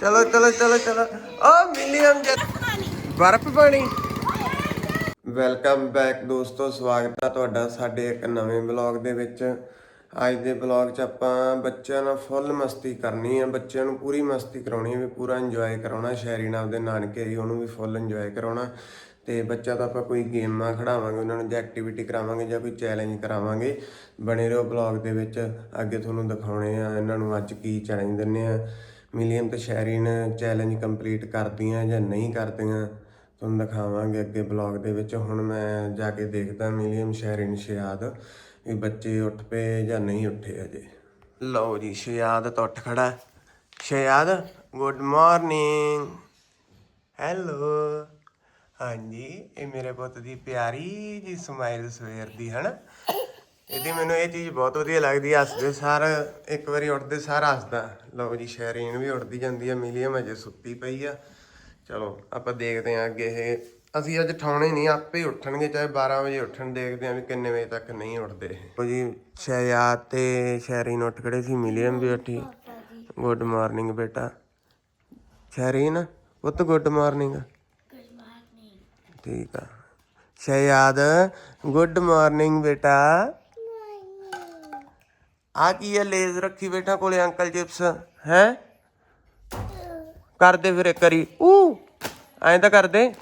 ਚਲੋ ਚਲੋ ਚਲੋ ਚਲੋ। ਓ ਮਿਲੀਅਨ ਜੱਟ ਬਰਫ ਪਾਣੀ। ਵੈਲਕਮ ਬੈਕ ਦੋਸਤੋ, ਸਵਾਗਤ ਹੈ ਤੁਹਾਡਾ ਸਾਡੇ ਇੱਕ ਨਵੇਂ ਬਲੌਗ ਦੇ ਵਿੱਚ। ਅੱਜ ਦੇ ਬਲੌਗ 'ਚ ਆਪਾਂ ਬੱਚਿਆਂ ਨਾਲ ਫੁੱਲ ਮਸਤੀ ਕਰਨੀ ਹੈ ਬੱਚਿਆਂ ਨੂੰ ਪੂਰੀ ਮਸਤੀ ਕਰਾਉਣੀ ਹੈ ਵੀ ਪੂਰਾ ਇੰਜੋਏ ਕਰਾਉਣਾ। ਸ਼ੈਰੀ ਨਾਲ ਆਪਦੇ ਨਾਨਕੇ ਆਈ, ਉਹਨੂੰ ਵੀ ਫੁੱਲ ਇੰਜੋਏ ਕਰਾਉਣਾ। ਤੇ ਬੱਚਾ ਤਾਂ ਆਪਾਂ ਕੋਈ ਗੇਮਾਂ ਖਿਡਾਵਾਂਗੇ, ਉਹਨਾਂ ਨੂੰ ਜਾਂ ਐਕਟੀਵਿਟੀ ਕਰਾਵਾਂਗੇ ਜਾਂ ਕੋਈ ਚੈਲੰਜ ਕਰਾਵਾਂਗੇ, ਬਣੇ ਰਹੋ ਬਲੌਗ ਦੇ ਵਿੱਚ। ਅੱਗੇ ਤੁਹਾਨੂੰ ਦਿਖਾਉਣੇ ਆ, ਇਹਨਾਂ ਨੂੰ ਅੱਜ ਕੀ ਚੈਲੰਜ ਦਿੰਨੇ ਆ। ਮਿਲੀਅਨ ਤੇ ਸ਼ੈਰੀਨ ਚੈਲੰਜ ਕੰਪਲੀਟ ਕਰਦੀਆਂ ਜਾਂ ਨਹੀਂ ਕਰਦੀਆਂ ਤੁਹਾਨੂੰ ਦਿਖਾਵਾਂਗੇ ਅੱਗੇ ਬਲੌਗ ਦੇ ਵਿੱਚ। ਹੁਣ ਮੈਂ ਜਾ ਕੇ ਦੇਖਦਾ ਮਿਲੀਅਨ ਸ਼ਹਿਰੀਨ ਸ਼ਿਆਦ ਵੀ ਬੱਚੇ ਉੱਠ ਪਏ ਜਾਂ ਨਹੀਂ ਉੱਠੇ ਅਜੇ। ਲਓ ਜੀ ਸ਼ਿਆਦ ਤਾਂ ਉੱਠ ਖੜਾ। ਸ਼ਿਆਦ ਗੁੱਡ ਮਾਰਨਿੰਗ ਹੈਲੋ ਹਾਂਜੀ, ਇਹ ਮੇਰੇ ਪੁੱਤ ਦੀ ਪਿਆਰੀ ਜੀ ਸਮਾਈਲ ਸਵੇਰ ਦੀ, ਹਨਾ? ਇਹਦੀ ਮੈਨੂੰ ਇਹ ਚੀਜ਼ ਬਹੁਤ ਵਧੀਆ ਲੱਗਦੀ ਹੈ ਹੱਸਦੇ ਸਾਰ ਇੱਕ ਵਾਰੀ ਉੱਠਦੇ ਸਾਰ ਹੱਸਦਾ। ਲਓ ਜੀ ਸ਼ੈਰੀਨ ਵੀ ਉੱਠਦੀ ਜਾਂਦੀ ਹੈ ਮਿਲੀਅਮ ਅਜੇ ਸੁੱਤੀ ਪਈ ਆ। ਚਲੋ ਆਪਾਂ ਦੇਖਦੇ ਹਾਂ ਅੱਗੇ ਇਹ। ਅਸੀਂ ਅੱਜ ਠਾਉਣੇ ਨਹੀਂ ਆਪੇ ਉੱਠਣਗੇ ਚਾਹੇ 12 ਵਜੇ ਉੱਠਣ ਦੇਖਦੇ ਹਾਂ ਵੀ ਕਿੰਨੇ ਵਜੇ ਤੱਕ ਨਹੀਂ ਉੱਠਦੇ ਉਹ ਜੀ ਸ਼ਹਿਯਾਦ ਤੇ ਸ਼ੈਰੀਨ ਉੱਠ ਖੜੇ ਸੀ ਮਿਲੀਅਮ ਵੀ ਉੱਠੀ। ਗੁੱਡ ਮਾਰਨਿੰਗ ਬੇਟਾ। ਸ਼ੈਰੀਨ ਪੁੱਤ ਗੁੱਡ ਮਾਰਨਿੰਗ। ਠੀਕ ਆ। ਸ਼ਹਿਯਾਦ ਗੁੱਡ ਮਾਰਨਿੰਗ ਬੇਟਾ। ਆ ਕੀ ਹੈ? ਲੇਜ਼ ਰੱਖੀ ਬੇਟਾ ਕੋਲੇ ਅੰਕਲ ਚਿਪਸ ਹੈ? ਕਰਦੇ ਫਿਰ ਇੱਕ ਵਾਰੀ ਊ ਐਂ ਤਾਂ ਕਰਦੇ।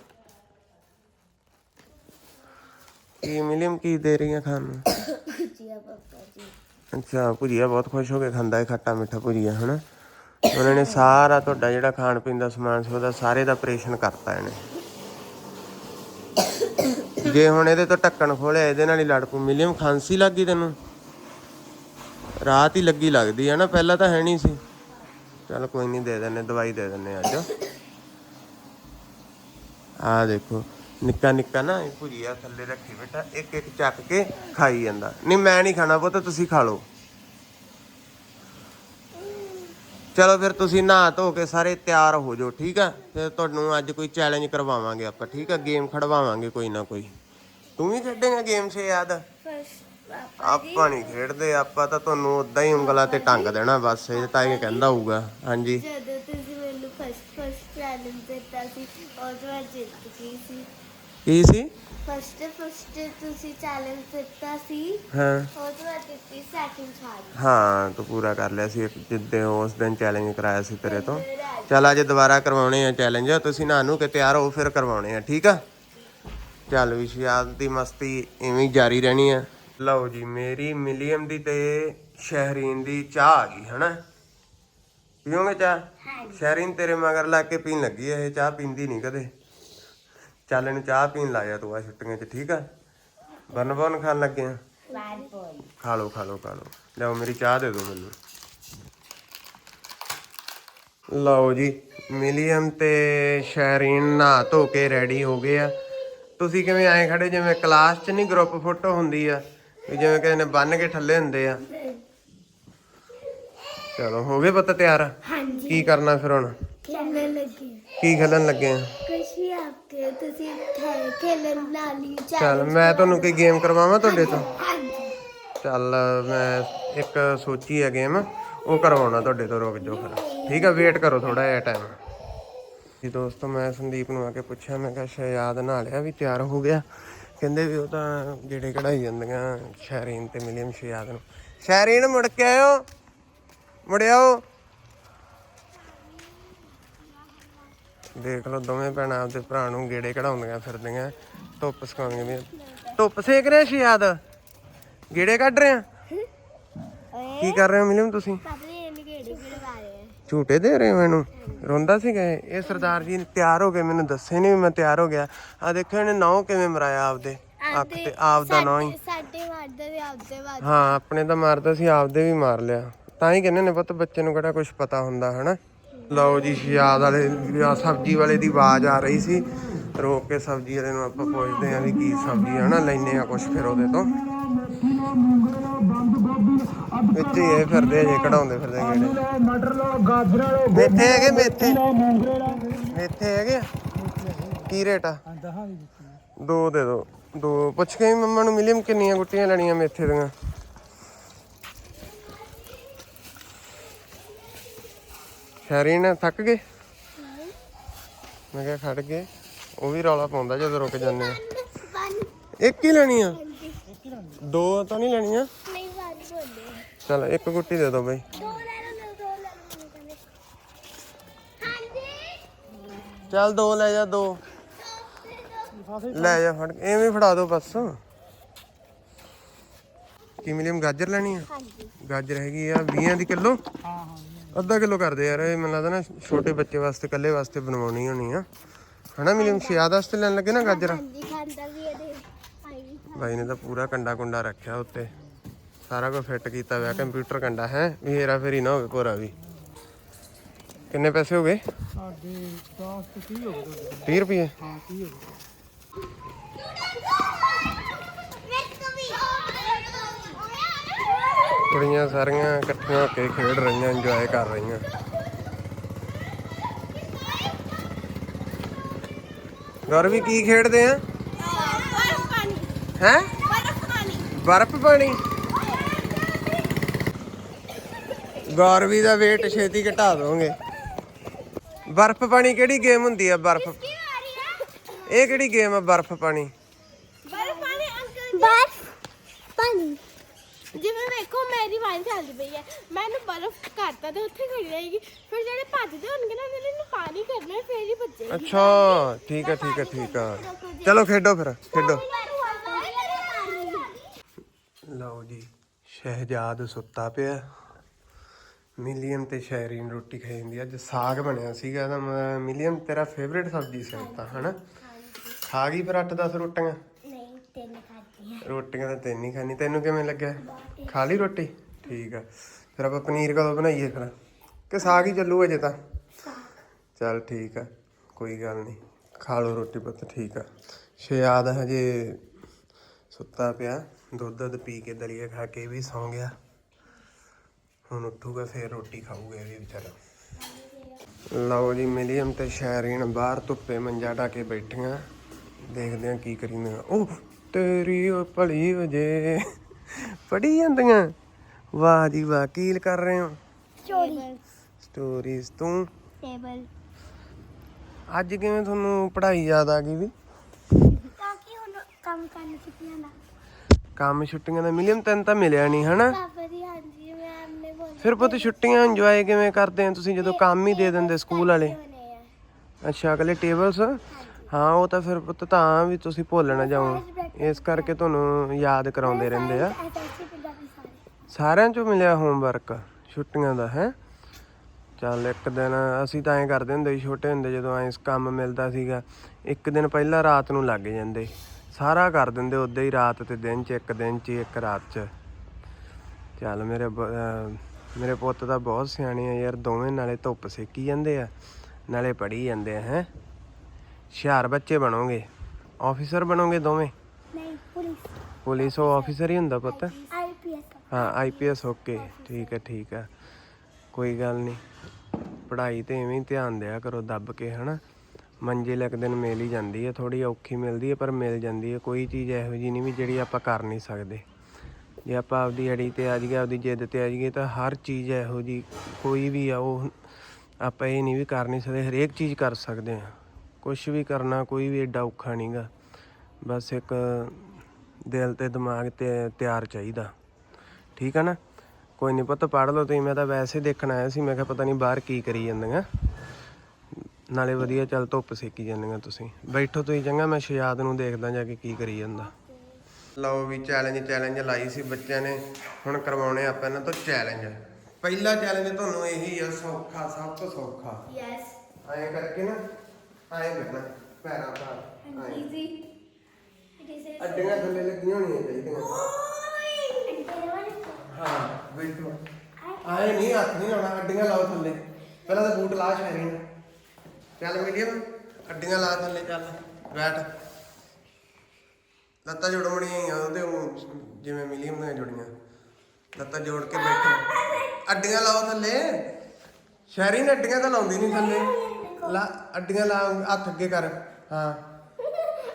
ਕੀ ਮਿਲੀਅਮ ਕੀ ਦੇ ਰਹੀਆਂ ਖਾਣ ਨੂੰ ਅੱਛਾ ਭੁਜੀਆ ਬਹੁਤ ਖੁਸ਼ ਹੋ ਕੇ ਖਾਂਦਾ ਹੈ ਖੱਟਾ ਮਿੱਠਾ ਭੁਜੀਆ ਹਨਾ? ਉਹਨਾਂ ਨੇ ਸਾਰਾ ਤੁਹਾਡਾ ਜਿਹੜਾ ਖਾਣ ਪੀਣ ਦਾ ਸਮਾਨ ਸੀ ਉਹਦਾ ਸਾਰੇ ਦਾ ਆਪਰੇਸ਼ਨ ਕਰਤਾ ਇਹਨੇ। ਜੇ ਹੁਣ ਇਹਦੇ ਤੋਂ ਢੱਕਣ ਖੋਲਿਆ ਇਹਦੇ ਨਾਲ ਹੀ ਲੜ ਪੂ ਮਿਲੀਅਮ ਖਾਂਸੀ ਲੱਗੀ ਤੈਨੂੰ? ਰਾਤ ਹੀ ਲੱਗੀ ਲੱਗਦੀ ਹੈ ਨਾ, ਪਹਿਲਾਂ ਤਾਂ ਹੈ ਨਹੀਂ ਸੀ। ਚਲ ਕੋਈ ਨਹੀਂ, ਦੇ ਦਿੰਨੇ ਦਵਾਈ ਦੇ ਦਿੰਨੇ ਅੱਜ। ਆ ਦੇਖੋ, ਨਿੱਕਾ ਨਿੱਕਾ ਨਾ ਇਹ ਭੁਜੀਆ ਥੱਲੇ ਰੱਖੀ ਬੇਟਾ ਇੱਕ ਇੱਕ ਚੱਕ ਕੇ ਖਾਈ ਜਾਂਦਾ। ਨਹੀਂ, ਮੈਂ ਨਹੀਂ ਖਾਣਾ ਪੁੱਤ, ਤੁਸੀਂ ਖਾ ਲਓ। ਚਲੋ ਫਿਰ ਤੁਸੀਂ ਨਹਾ ਧੋ ਕੇ ਸਾਰੇ ਤਿਆਰ ਹੋ ਜਾਓ, ਠੀਕ ਆ? ਫਿਰ ਤੁਹਾਨੂੰ ਅੱਜ ਕੋਈ ਚੈਲੰਜ ਕਰਵਾਵਾਂਗੇ ਆਪਾਂ, ਠੀਕ ਆ? ਗੇਮ ਖੜਵਾਵਾਂਗੇ ਕੋਈ ਨਾ ਕੋਈ। ਤੂੰ ਵੀ ਖੇਡੇਂਗਾ ਗੇਮ ਸੇ ਯਾਦ? ਆਪਾਂ ਨਹੀਂ ਖੇਡਦੇ ਆਪਾਂ ਤਾਂ ਤੁਹਾਨੂੰ ਉਦਾਂ ਹੀ ਉਂਗਲਾਂ ਤੇ ਟੰਗ ਦੇਣਾ ਬਸ ਇਹ ਤਾਂ ਇਹ ਕਹਿੰਦਾ ਹੋਊਗਾ ਹਾਂਜੀ। ਜਦੋਂ ਤੁਸੀਂ ਮੈਨੂੰ ਫਸਟ ਫਸਟ ਚੈਲੰਜ ਦਿੱਤਾ ਸੀ ਉਦੋਂ ਮੈਂ ਜਿੱਤ ਗਈ ਸੀ। ਕੀ ਸੀ? ਫਸਟ ਫਸਟ ਤੁਸੀਂ ਚੈਲੰਜ ਦਿੱਤਾ ਸੀ ਹਾਂ। ਉਦੋਂ ਮੈਂ ਦਿੱਤੀ ਸੈਕਿੰਡ ਚੈਲੰਜ ਹਾਂ ਤੂੰ ਪੂਰਾ ਕਰ ਲਿਆ ਸੀ ਇੱਕ ਜਿੱਦੇ ਉਸ ਦਿਨ ਚੈਲੰਜ ਕਰਾਇਆ ਸੀ ਤੇਰੇ ਤੋਂ। ਚੱਲ ਅੱਜ ਦੁਬਾਰਾ ਕਰਵਾਉਣੇ ਆ ਚੈਲੰਜ ਤੁਸੀਂ ਨਾਨੂ ਕੇ ਤਿਆਰ ਹੋ ਫਿਰ ਕਰਵਾਉਣੇ ਆ ਠੀਕ ਆ? ਚੱਲ ਵਿਸ਼ਿਆਦ ਦੀ ਮਸਤੀ ਇਵੇਂ ਹੀ ਜਾਰੀ ਰਹਿਣੀ ਆ। ਲਓ ਜੀ ਮੇਰੀ ਮਿਲੀਅਮ ਦੀ ਤੇ ਸ਼ਹਿਰੀਨ ਦੀ ਚਾਹ ਆ ਗਈ ਹਨਾ? ਪੀਓਗੇ ਚਾਹ? ਸ਼ਹਿਰੀਨ ਤੇਰੇ ਮਗਰ ਲੱਗ ਕੇ ਪੀਣ ਲੱਗੀ ਆ ਇਹ ਚਾਹ ਪੀਂਦੀ ਨਹੀਂ ਕਦੇ। ਚੱਲ ਇਹਨੂੰ ਚਾਹ ਪੀਣ ਲਾਇਆ ਤੂੰ ਆ ਛੁੱਟੀਆਂ 'ਚ ਠੀਕ ਆ? ਬਨ ਬਨ ਖਾਣ ਲੱਗੇ ਆ ਖਾ ਲਓ ਖਾ ਲਓ ਖਾ ਲਓ। ਲਓ ਮੇਰੀ ਚਾਹ ਦੇ ਦਿਓ ਮੈਨੂੰ। ਲਓ ਜੀ ਮਿਲੀਅਮ ਤੇ ਸ਼ੈਰੀਨ ਨਹਾ ਧੋ ਕੇ ਰੈਡੀ ਹੋ ਗਏ ਆ। ਤੁਸੀਂ ਕਿਵੇਂ ਆਏ ਖੜੇ ਜਿਵੇਂ ਕਲਾਸ 'ਚ ਨਹੀਂ ਗਰੁੱਪ ਫੋਟੋ ਹੁੰਦੀ ਆ? ਵੀ ਜਿਵੇਂ ਕਿਸੇ ਨੇ ਬੰਨ ਕੇ ਠੱਲੇ ਹੁੰਦੇ ਆ। ਚਲੋ ਹੋ ਗਏ ਪੁੱਤ ਤਿਆਰ? ਹਾਂਜੀ। ਕੀ ਕਰਨਾ ਫਿਰ ਹੁਣ? ਖੇਲਣ ਲੱਗੇ ਕੀ ਖੇਲਣ ਲੱਗੇ ਆ? ਕੁਛ ਵੀ ਆਪਕੇ ਤੁਸੀਂ ਖੇ- ਖੇਲਣ ਨਾਲੀ ਚੱਲ ਮੈਂ ਤੁਹਾਨੂੰ ਕੋਈ ਗੇਮ ਕਰਵਾਵਾਂ ਤੁਹਾਡੇ ਤੋਂ? ਹਾਂਜੀ। ਚੱਲ ਮੈਂ ਇੱਕ ਸੋਚੀ ਹੈ ਗੇਮ ਉਹ ਕਰਵਾਉਣਾ ਤੁਹਾਡੇ ਤੋਂ ਰੁਕ ਜਾਓ ਫਿਰ। ਠੀਕ ਆ ਵੇਟ ਕਰੋ ਥੋੜਾ ਜਿਹਾ ਟਾਈਮ ਜੀ ਦੋਸਤੋ ਮੈਂ ਸੰਦੀਪ ਨੂੰ ਆ ਕੇ ਪੁੱਛਿਆ ਮੈਂ ਕਿਹਾ ਸ਼ਾਇਦ ਨਹਾ ਲਿਆ ਵੀ ਤਿਆਰ ਹੋ ਗਿਆ। ਕਹਿੰਦੇ ਵੀ ਉਹ ਤਾਂ ਜਿਹੜੇ ਕਢਾਈ ਜਾਂਦੀਆਂ ਸ਼ੈਰੀਨ ਤੇ ਮਿਲੀਅਮ ਸ਼ਿਆਦ ਨੂੰ। ਸ਼ੈਰੀਨ ਮੁੜ ਕੇ ਆਇਓ। ਮੁੜਿਆਓ ਦੇਖ ਲਓ ਦੋਵੇਂ ਭੈਣਾਂ ਆਪਦੇ ਭਰਾ ਨੂੰ ਗੇੜੇ ਕਢਾਉਂਦੀਆਂ ਫਿਰਦੀਆਂ। ਧੁੱਪ ਸਕਾਉਂਦੀਆਂ ਦੀਆਂ ਧੁੱਪ ਸੇਕ ਰਿਹਾ ਸ਼ਿਆਦ ਗੇੜੇ ਕੱਢ ਰਹੇ ਆ ਕੀ ਕਰ ਰਹੇ ਹੋ ਮਿਲੀਅਮ ਤੁਸੀਂ ਪਾਪੇ ਇਹ ਨਿਗੇੜੇ ਖੜਵਾ ਰਹੇ ਆ ਝੂਟੇ ਦੇ ਰਹੇ ਹੋ ਮੈਨੂੰ? ਰੋਂਦਾ ਸੀਗਾ ਇਹ? ਸਰਦਾਰ ਜੀ ਤਿਆਰ ਹੋ ਗਏ ਮੈਨੂੰ ਦੱਸੇ ਨਹੀਂ ਵੀ ਮੈਂ ਤਿਆਰ ਹੋ ਗਿਆ। ਆ ਦੇਖੋ ਇਹਨੇ ਨੌ ਕਿਵੇਂ ਮਰਾਇਆ ਆਪਦੇ। ਅੱਖ ਤੇ ਆਪਦਾ ਨੌ ਹੀ। ਸਾਡੇ ਮਾਰਦੇ ਵੀ ਆਪਦੇ ਬਾਦ ਹਾਂ ਆਪਣੇ ਤਾਂ ਮਾਰਦਾ ਸੀ ਆਪਦੇ ਵੀ ਮਾਰ ਲਿਆ। ਤਾਂ ਹੀ ਕਹਿੰਦੇ ਨੇ ਪੁੱਤ ਬੱਚੇ ਨੂੰ ਕਿਹੜਾ ਕੁਝ ਪਤਾ ਹੁੰਦਾ ਹਨਾ? ਲਓ ਜੀ ਯਾਦ ਵਾਲੇ ਸਬਜ਼ੀ ਵਾਲੇ ਦੀ ਆਵਾਜ਼ ਆ ਰਹੀ ਸੀ। ਰੋਕ ਕੇ ਸਬਜ਼ੀ ਵਾਲੇ ਨੂੰ ਆਪਾਂ ਪੁੱਛਦੇ ਆਂ ਵੀ ਕੀ ਸਬਜ਼ੀ ਹੈ ਨਾ ਲੈਨੇ ਆ ਕੁਝ ਫਿਰ ਉਹਦੇ ਤੋਂ। ਹੀ ਇਹ ਫਿਰਦੇ ਜੇ ਕਢਾਉਂਦੇ ਫਿਰਦੇ ਕਿਹੜੇ। ਮਟਰ ਗਾਜਰਾਂ ਮੇਥੇ ਹੈਗੇ ਮੇਥੇ ਮੇਥੇ? ਹੈਗੇ? ਕੀ ਰੇਟ ਆ? ਦਹਾਂ ਦੀ ਦੋ ਦੇ ਦੋ ਪੁੱਛ ਕੇ ਮੰਮਾ ਨੂੰ ਮਿਲੀਅਮ ਕਿੰਨੀਆਂ ਗੁੱਟੀਆਂ ਲੈਣੀਆਂ ਮੇਥੇ ਦੀਆਂ? ਸ਼ੈਰੀਨ ਥੱਕ ਗਏ? ਮੈਂ ਕਿਹਾ ਖੜ ਗਏ। ਉਹ ਵੀ ਰੌਲਾ ਪਾਉਂਦਾ ਜਦੋਂ ਰੁਕ ਜਾਂਦੇ ਆ। ਇੱਕ ਹੀ ਲੈਣੀ ਆ। ਦੋ ਤਾਂ ਨਹੀਂ ਲੈਣੀਆਂ? ਨਹੀਂ ਵਨ ਬੋਲੇ। ਚਲ ਇੱਕ ਗੁੱਟੀ ਦੇ ਬਈ। ਦੋ ਦੋ ਹਾਂਜੀ ਚੱਲ ਦੋ ਲੈ ਜਾ ਦੋ ਦੋ ਦੇ ਦੋ। ਲੈ ਜਾ ਫੜ ਐਵੇਂ ਫੜਾ ਦਿਓ ਬਸ। ਕੀ ਮਿਲੀਅਮ ਗਾਜਰ ਲੈਣੀ ਆ? ਹਾਂਜੀ। ਗਾਜਰ ਹੈਗੀ ਆ 20 ਦੀ ਕਿਲੋ। ਹਾਂ ਹਾਂ ਅੱਧਾ ਕਿਲੋ ਕਰਦੇ ਯਾਰ ਇਹ ਮੈਨੂੰ ਲੱਗਦਾ ਨਾ ਛੋਟੇ ਬੱਚੇ ਵਾਸਤੇ ਇਕੱਲੇ ਵਾਸਤੇ ਬਣਵਾਉਣੀ ਹੋਣੀ ਆ। ਹਨਾ ਮਿਲੀਅਮ ਸ਼ਿਆਦ ਵਾਸਤੇ ਲੈਣ ਲੱਗੇ ਨਾ ਗਾਜਰ? ਹਾਂਜੀ ਖਾਂਦਾ ਵੀ ਇਹਦੇ ਬਾਈ ਨੇ ਤਾਂ ਪੂਰਾ ਕੰਡਾ ਕੁੰਡਾ ਰੱਖਿਆ ਉੱਤੇ। ਸਾਰਾ ਕੁਝ ਫਿੱਟ ਕੀਤਾ ਹੋਇਆ ਕੰਪਿਊਟਰ ਕੰਡਾ ਹੈ? ਵੀ ਹੇਰਾ ਫੇਰੀ ਨਾ ਹੋਵੇ ਪੂਰਾ ਵੀ। ਕਿੰਨੇ ਪੈਸੇ ਹੋ ਗਏ? ਸਾਡੇ 10 ਤੇ 30 ਹੋ ਗਏ ਤੁਹਾਡੇ 30 ਰੁਪਏ? ਹਾਂ 30 ਹੋ ਗਏ। ਕੁੜੀਆਂ ਸਾਰੀਆਂ ਇਕੱਠੀਆਂ ਹੋ ਕੇ ਖੇਡ ਰਹੀਆਂ ਇੰਜੋਏ ਕਰ ਰਹੀਆਂ। ਗੌਰਵੀ ਕੀ ਖੇਡਦੇ ਆ? ਹੈ? ਬਰਫ਼ ਪਾਣੀ? ਗੌਰਵੀ ਦਾ weight ਛੇਤੀ ਘਟਾ ਦੋਗੇ। ਬਰਫ਼ ਪਾਣੀ ਕਿਹੜੀ ਗੇਮ ਹੁੰਦੀ ਆ ਬਰਫ਼? ਇਹ ਕਿਹੜੀ ਗੇਮ ਆ ਬਰਫ਼ ਪਾਣੀ? ਬਰਫ ਪਾਣੀ ਜਿਵੇਂ ਵੇਖੋ ਮੇਰੀ ਵਾਈਨ ਚੱਲਦੀ ਪਈ ਹੈ। ਮੈਨੂੰ ਬਰਫ ਕਰਤਾ ਤੇ ਉੱਥੇ ਖੜੀ ਰਹੇਗੀ ਫਿਰ ਜਿਹੜੇ ਭੱਜਦੇ ਹੋਣਗੇ ਨਾ ਉਹਨਾਂ ਨੂੰ ਪਾਣੀ ਕਰਨਾ ਫਿਰ ਹੀ ਭੱਜੇਗੀ। ਅੱਛਾ ਠੀਕ ਆ ਠੀਕ ਆ ਠੀਕ ਆ। ਚਲੋ ਖੇਡੋ ਫਿਰ ਖੇਡੋ। ਲਓ ਜੀ ਸ਼ਹਿਜਾਦ ਸੁੱਤਾ ਪਿਆ। ਮਿਲੀਅਨ ਤੇ ਸ਼ੈਰੀਨ ਰੋਟੀ ਖਾਈ ਜਾਂਦੀ। ਅੱਜ ਸਾਗ ਬਣਿਆ ਸੀਗਾ ਤਾਂ ਮੈਂ- ਮਿਲੀਅਨ ਤੇਰਾ ਫੇਵਰੇਟ ਸਬਜ਼ੀ ਸੀ ਤਾਂ ਹਨਾ? ਖਾ ਗਈ ਫਿਰ 8-10 ਰੋਟੀਆਂ? ਨਹੀਂ ਤਿੰਨ ਖਾਧੀਆਂ। ਰੋਟੀਆਂ ਤਾਂ ਤੈਨੂੰ ਹੀ ਖਾਣੀ ਤੈਨੂੰ ਕਿਵੇਂ ਲੱਗਿਆ? ਖਾ ਲਈ ਰੋਟੀ? ਠੀਕ ਆ। ਫਿਰ ਆਪਾਂ ਪਨੀਰ ਕਦੋਂ ਬਣਾਈਏ ਫਿਰ? ਕਿ ਸਾਗ ਹੀ ਚੱਲੂ ਅਜੇ ਤਾਂ? ਚੱਲ ਠੀਕ ਆ ਕੋਈ ਗੱਲ ਨਹੀਂ। ਖਾ ਲਓ ਰੋਟੀ ਪੁੱਤ ਠੀਕ ਆ। ਸ਼ਿਆਦ ਹਜੇ ਸੁੱਤਾ ਪਿਆ। ਦੁੱਧ ਦੁੱਧ ਪੀ ਕੇ ਦਲੀਆ ਖਾ ਕੇ ਵੀ ਸੌਂ ਗਿਆ। ਹੁਣ ਉੱਠੂਗਾ ਫੇਰ ਰੋਟੀ ਖਾਊਗਾ ਇਹ ਵੀ ਵਿਚਾਰਾ। ਲਓ ਜੀ ਮਿਲੀਅਮ ਤੇ ਸ਼ੈਰੀਨ ਬਾਹਰ ਧੁੱਪੇ ਮੰਜਾ ਢਾ ਕੇ ਬੈਠੀਆਂ। ਦੇਖਦੇ ਆ ਕੀ ਕਰੀਂਦੇ ਉਹ ਤੇਰੀ ਉਹ ਭਲੀ ਵਜੇ। ਪੜੀ ਜਾਂਦੀਆਂ। ਵਾਹ ਜੀ ਵਾਹ ਕਰ ਰਹੇ ਹੋ? ਸਟੋਰੀਜ਼ ਤੂੰ? ਟੇਬਲ। ਅੱਜ ਕਿਵੇਂ ਤੁਹਾਨੂੰ ਪੜ੍ਹਾਈ ਯਾਦ ਆ ਗਈ ਵੀ? ਤਾਂ ਕਿ ਹੁਣ ਕੰਮ ਕਰਨ ਛੁੱਟੀਆਂ ਦਾ। ਕੰਮ ਛੁੱਟੀਆਂ ਦਾ ਮਿਲੀਅਮ ਤੈਨੂੰ ਤਾਂ ਮਿਲਿਆ ਨਹੀਂ ਹਨਾ? ਪਾਪਾ ਦੀ ਫਿਰ ਪੁੱਤ ਛੁੱਟੀਆਂ ਇੰਜੋਏ ਕਿਵੇਂ ਕਰਦੇ ਆ ਤੁਸੀਂ? ਜਦੋਂ ਕੰਮ ਹੀ ਦੇ ਦਿੰਦੇ ਸਕੂਲ ਵਾਲੇ? ਅੱਛਾ, ਅਗਲੇ ਟੇਬਲਸ ਹਾਂ, ਉਹ ਤਾਂ ਫਿਰ ਪੁੱਤ ਤਾਂ ਵੀ ਤੁਸੀਂ ਭੁੱਲ ਨਾ ਜਾਓ। ਇਸ ਕਰਕੇ ਤੁਹਾਨੂੰ ਯਾਦ ਕਰਾਉਂਦੇ ਰਹਿੰਦੇ ਆ। ਸਾਰਿਆਂ ਚੋਂ ਮਿਲਿਆ ਹੋਮਵਰਕ ਛੁੱਟੀਆਂ ਦਾ, ਹੈ? ਚੱਲ ਇੱਕ ਦਿਨ ਅਸੀਂ ਤਾਂ ਐਂ ਕਰਦੇ ਹੁੰਦੇ ਸੀ, ਛੋਟੇ ਹੁੰਦੇ ਜਦੋਂ ਐਂ ਕੰਮ ਮਿਲਦਾ ਸੀਗਾ, ਇੱਕ ਦਿਨ ਪਹਿਲਾਂ ਰਾਤ ਨੂੰ ਲੱਗ ਜਾਂਦੇ। ਸਾਰਾ ਕਰ ਦਿੰਦੇ ਉਦਾਂ ਹੀ ਰਾਤ ਤੇ ਦਿਨ ਚ, ਇੱਕ ਦਿਨ ਚ ਇੱਕ ਰਾਤ ਚ। ਚੱਲ ਮੇਰੇ ਮੇਰੇ ਪੁੱਤ ਤਾਂ ਬਹੁਤ ਸਿਆਣੇ ਆ ਯਾਰ ਦੋਵੇਂ ਨਾਲੇ ਧੁੱਪ ਸੇਕੀ ਜਾਂਦੇ ਆ ਨਾਲੇ ਪੜ੍ਹੀ ਜਾਂਦੇ ਆ ਹੈ? ਹੁਸ਼ਿਆਰ ਬੱਚੇ ਬਣੋਗੇ? ਆਫੀਸਰ ਬਣੋਗੇ ਦੋਵੇਂ? ਨਹੀਂ ਪੁਲਿਸ। ਪੁਲਿਸ ਉਹ ਆਫੀਸਰ ਹੀ ਹੁੰਦਾ ਪੁੱਤ? ਆਈਪੀਐਸ ਹਾਂ ਆਈਪੀਐਸ ਓਕੇ ਠੀਕ ਹੈ ਠੀਕ ਹੈ। ਕੋਈ ਗੱਲ ਨਹੀਂ। ਪੜ੍ਹਾਈ ਤੇ ਐਵੇਂ ਧਿਆਨ ਦਿਆ ਕਰੋ ਦੱਬ ਕੇ ਹਨਾ? ਮੰਜ਼ਿਲ ਇੱਕ ਦਿਨ ਮਿਲ ਹੀ ਜਾਂਦੀ ਹੈ ਥੋੜੀ ਔਖੀ ਮਿਲਦੀ ਹੈ ਪਰ ਮਿਲ ਜਾਂਦੀ ਹੈ। ਕੋਈ ਚੀਜ਼ ਇਹੋ ਜੀ ਨਹੀਂ ਵੀ ਜਿਹੜੀ ਆਪਾਂ ਕਰ ਨਹੀਂ ਸਕਦੇ। ਜੇ ਆਪਾਂ ਆਪਦੀ ਅੜੀ ਤੇ ਆ ਜਾਈਏ, ਆਪਦੀ ਜਿੱਦ ਤੇ ਆ ਜਾਈਏ, ਤਾਂ ਹਰ ਚੀਜ਼ ਇਹੋ ਜੀ ਕੋਈ ਵੀ ਆ, ਉਹ ਆਪਾਂ ਇਹ ਨਹੀਂ ਵੀ ਕਰ ਨਹੀਂ ਸਕਦੇ, ਹਰੇਕ ਚੀਜ਼ ਕਰ ਸਕਦੇ ਆ ਕੁਝ ਵੀ ਕਰਨਾ, ਕੋਈ ਵੀ ਏਡਾ ਔਖਾ ਨਹੀਂਗਾ ਬਸ ਇੱਕ ਦਿਲ ਤੇ ਦਿਮਾਗ ਤੇ ਤਿਆਰ ਚਾਹੀਦਾ। ਠੀਕ ਆ ਨਾ? ਕੋਈ ਨਹੀਂ ਪਤਾ ਪੜ ਲਓ ਤੁਸੀਂ। ਮੈਂ ਤਾਂ ਵੈਸੇ ਦੇਖਣ ਆਇਆ ਸੀ, ਮੈਂ ਕਿਹਾ ਪਤਾ ਨਹੀਂ ਬਾਹਰ ਕੀ ਕਰੀ ਜਾਂਦੀਆਂ। ਨਾਲੇ ਵਧੀਆ ਚੱਲ ਧੁੱਪ ਸੇਕੀ ਜਾਂਦੀਆਂ ਤੁਸੀਂ। ਬੈਠੋ ਤੁਸੀਂ ਚੰਗਾ, ਮੈਂ ਸ਼ਿਆਦ ਨੂੰ ਦੇਖਦਾ ਜਾ ਕੇ ਕੀ ਕਰੀ ਜਾਂਦਾ। ਲਓ ਵੀ ਚੈਲੰਜ ਚੈਲੰਜ ਲਾਈ ਸੀ ਬੱਚਿਆਂ ਨੇ ਹੁਣ ਕਰਵਾਉਣੇ ਆਪਾਂ ਇਹਨਾਂ ਤੋਂ ਚੈਲੰਜ ਪਹਿਲਾ ਚੈਲੰਜ ਤੁਹਾਨੂੰ ਇਹੀ ਆ ਸੌਖਾ ਸਭ ਤੋਂ ਸੌਖਾ। ਯੈਸ ਐਂ ਕਰਕੇ ਨਾ ਐਂ ਕਰਨਾ ਪੈਰਾਂ ਈਜ਼ੀ ਇਜ਼ ਅੱਡੀਆਂ ਥੱਲੇ ਲੱਗੀਆਂ ਹੋਣੀਆਂ ਚਾਹੀਦੀਆਂ। ਹਾਂ ਬੈਠੋ। ਆਏ ਨਹੀਂ ਹੱਥ ਨਹੀਂ ਲਾਉਣਾ ਅੱਡੀਆਂ ਲਾਓ ਥੱਲੇ। ਪਹਿਲਾਂ ਤਾਂ ਬੂਟ ਲਾ ਨੇ ਚੱਲ ਮੀਡੀਅਮ ਅੱਡੀਆਂ ਲਾ ਥੱਲੇ ਚੱਲ ਬੈਠ। ਲੱਤਾਂ ਜੋੜਵਣੀਆਂ ਹੀ ਆ, ਉਹਦੇ ਉਹ ਜਿਵੇਂ ਮਿਲੀਅਮ ਦੀਆਂ ਜੁੜੀਆਂ। ਲੱਤਾਂ ਜੋੜ ਕੇ ਬੈਠੋ। ਅੱਡੀਆਂ ਲਾਓ ਥੱਲੇ। ਸ਼ੈਰੀ ਨੇ ਅੱਡੀਆਂ ਤਾਂ ਲਾਉਂਦੀ ਨਹੀਂ ਥੱਲੇ। ਲਾ, ਅੱਡੀਆਂ ਲਾ, ਹੱਥ ਅੱਗੇ ਕਰ। ਹਾਂ।